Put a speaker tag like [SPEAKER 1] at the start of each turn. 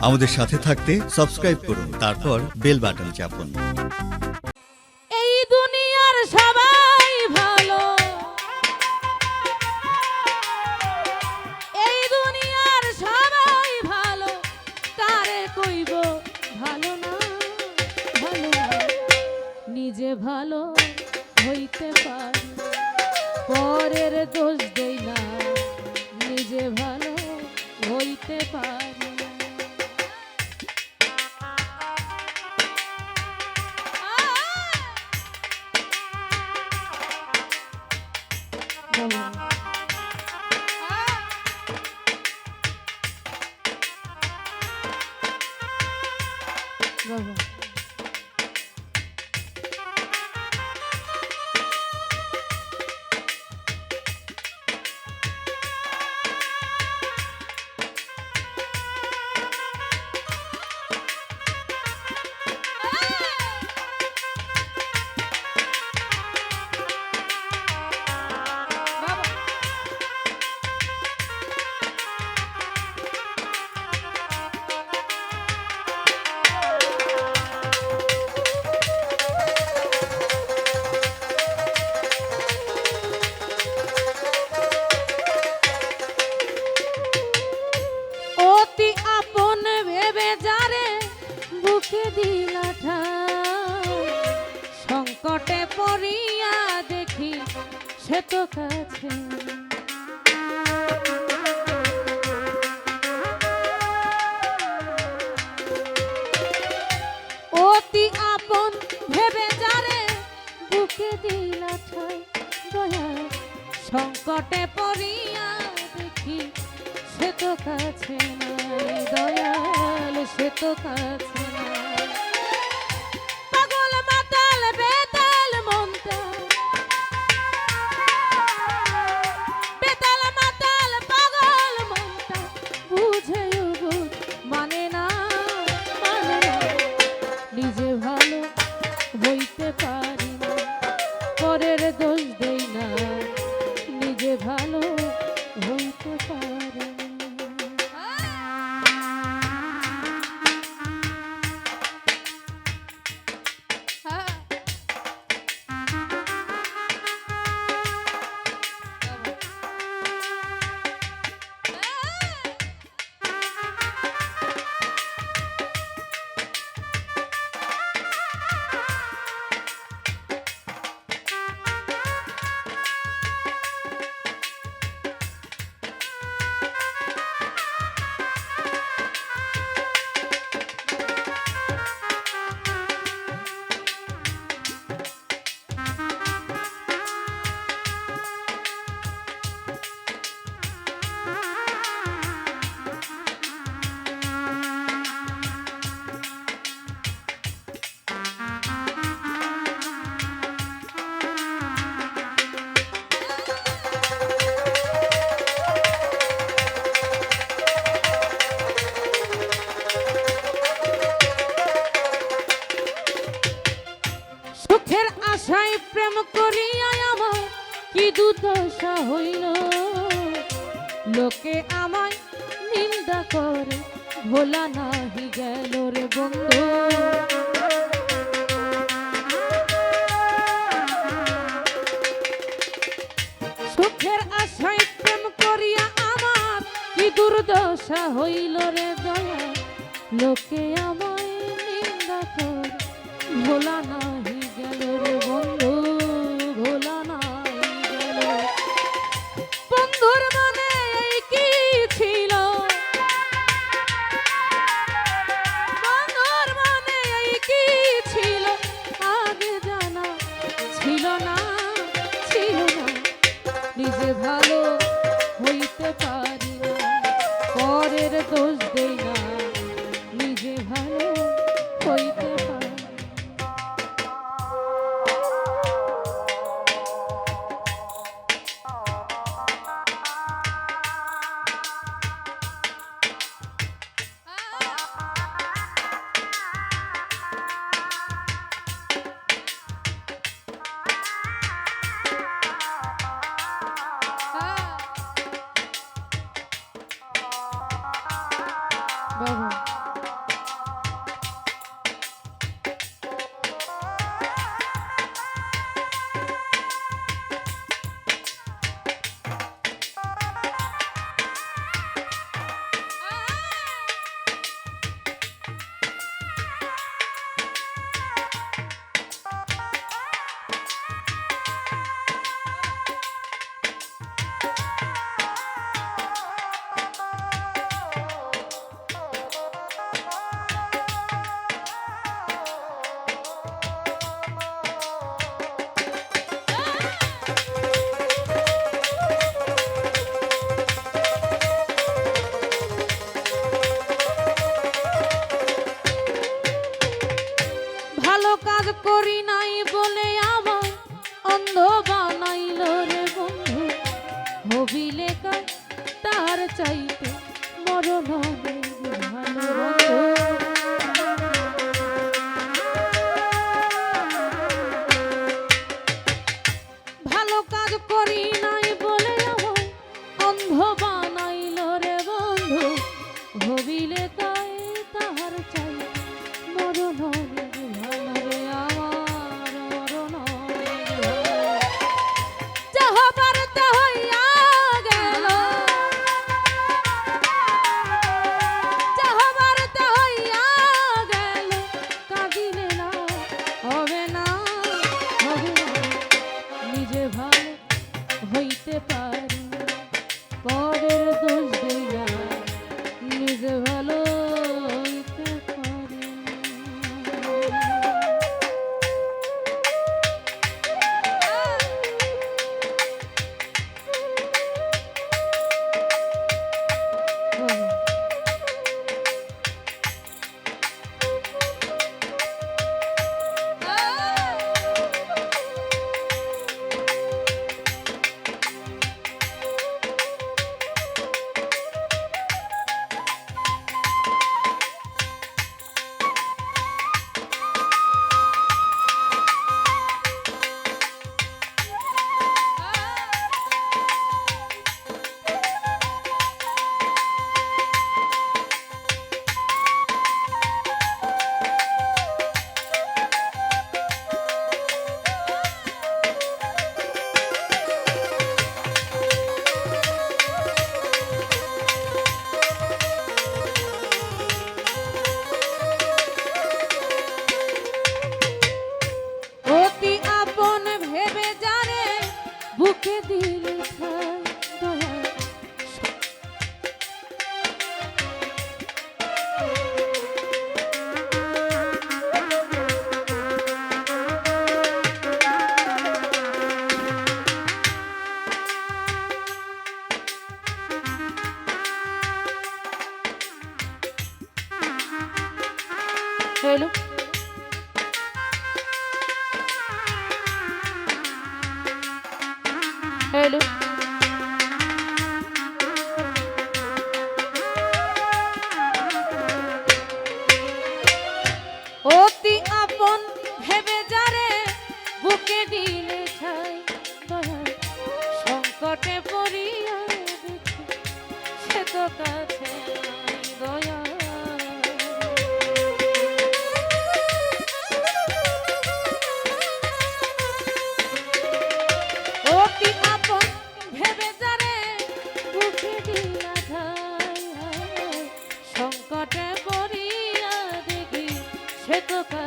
[SPEAKER 1] আমাদের সাথে থাকতে সাবস্ক্রাইব করুন, তারপর বেল বাটন চাপুন।
[SPEAKER 2] এই দুনিয়ার সবাই ভালো। এই দুনিয়ার সবাই ভালো। কারে কইব ভালো না, ভালো নিজে ভালো হইতে পারি, পরের দোষ দেই না। নিজে ভালো হইতে পারি। না। সে কাছে। অতি আপন ভেবে যারে বুকে দিলা ঠাই। দয়া সংকটে পড়িয়া দেখি সে তো কাছে নাই। দয়াল, সে তো কাছে। কি দুর্দশা হইল? লোকে আমায় নিন্দা করে, ভোলা নাহি গেল রে বন্ধু। সুখের আশায় প্রেম করিয়া আমার কি দুর্দশা হইল রে দয়া? লোকে আমায় নিন্দা করে, ভোলা নাহি ভালো হইতে পারি না পরের দোষ দেই vamos. হ্যালো। অতি আপন ভেবে যারে বুকে দিলে ঠাই সংকটে পড়িয়া সে তো কাজ সে তো